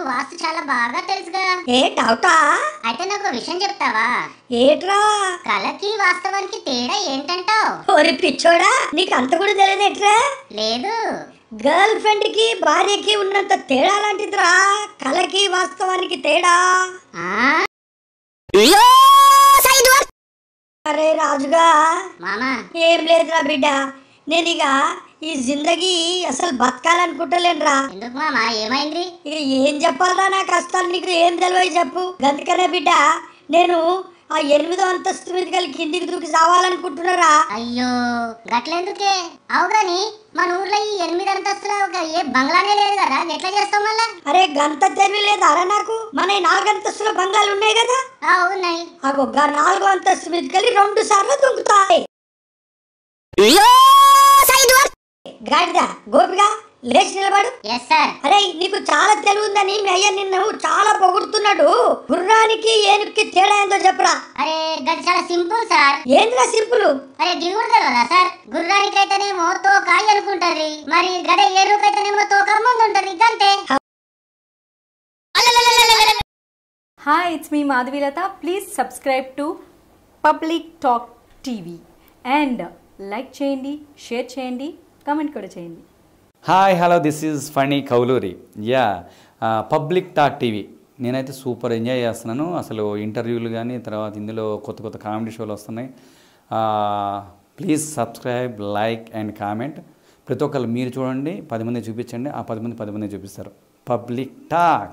వాస్తు చాలా బాగా తెలుసుగా. ఏ డౌటా అయితే నాకు విషయం చెప్తావా? ఏట్రా? కళకి వాస్తవానికి తేడా ఏంటంటావు? ఓరి పిచ్చోడా నీకు అంత కూడా తెలియదేట్రా లేదు. గర్ల్ ఫ్రెండ్కి భార్యకి ఉన్నంత తేడా లాంటిదిరా. కళకి వాస్తవానికి తేడా. ఆ? అరే రాజుగా. మామ. ఏం లేదురా బిడ్డ. నేను ఇక ఈ జిందగీ అసలు బతకాలనుకుంటలేనురా. ఎందుకు మామ? ఏమైంది? ఇక ఏం చెప్పాలరా నా కష్టాలు? నీకు ఏం తెలియదు చెప్పు. అందుకనే బిడ్డ నేను ఆ ఎనిమిదో అంతస్తు మీద కలిగి కిందికి దూకి చావాలనుకుంటున్నారా అయ్యో గట్లెందుకే? అవు గాని మన ఊర్లో ఈ ఎనిమిది అంతస్తుల ఒక ఏ బంగ్లానే లేదు కదా? ఎట్లా చేస్తాం మళ్ళా? అరే గంత తెలివి లేదా అరే నాకు? మన నాలుగు అంతస్తుల బంగాలు ఉన్నాయి కదా? ఉన్నాయి. ఆ ఒక్క నాలుగో అంతస్తు మీద కలిగి రెండు సార్లు దుంకుతాయి గాడిద గోపిగా లేచి నిలబడు. ఎస్ సార్ అరే నీకు చాలా తెలివి ఉందని మీ అయ్య నిన్ను చాలా పొగుడుతున్నాడు. గుర్రానికి ఏనుగుకి తేడా ఏందో చెప్పరా. అరే గది చాలా సింపుల్ సార్ ఏంద్రా సింపుల్? అరే కూడా తెలియదా సార్ గుర్రానికైతేనేమో తోకాయి అనుకుంటది. మరి గద ఏరుకైతేనేమో తోక ముందు ఉంటది గంతే Hi, it's me Madhavilata. Please subscribe to Public Talk TV and like చేయండి షేర్ చేయండి. కమెంట్ కూడా చేయండి. Hi hello this is Phani Kouluri yeah public talk TV నేనైతే సూపర్ ఎంజాయ్ చేస్తున్నాను. అసలు ఇంటర్వ్యూలు కానీ తర్వాత ఇందులో కొత్త కొత్త కామెడీ షోలు వస్తున్నాయి. Please subscribe like and comment ప్రతి ఒక్కరు మీరు చూడండి పది మంది చూపించండి ఆ పది మంది పది మంది చూపిస్తారు. Public talk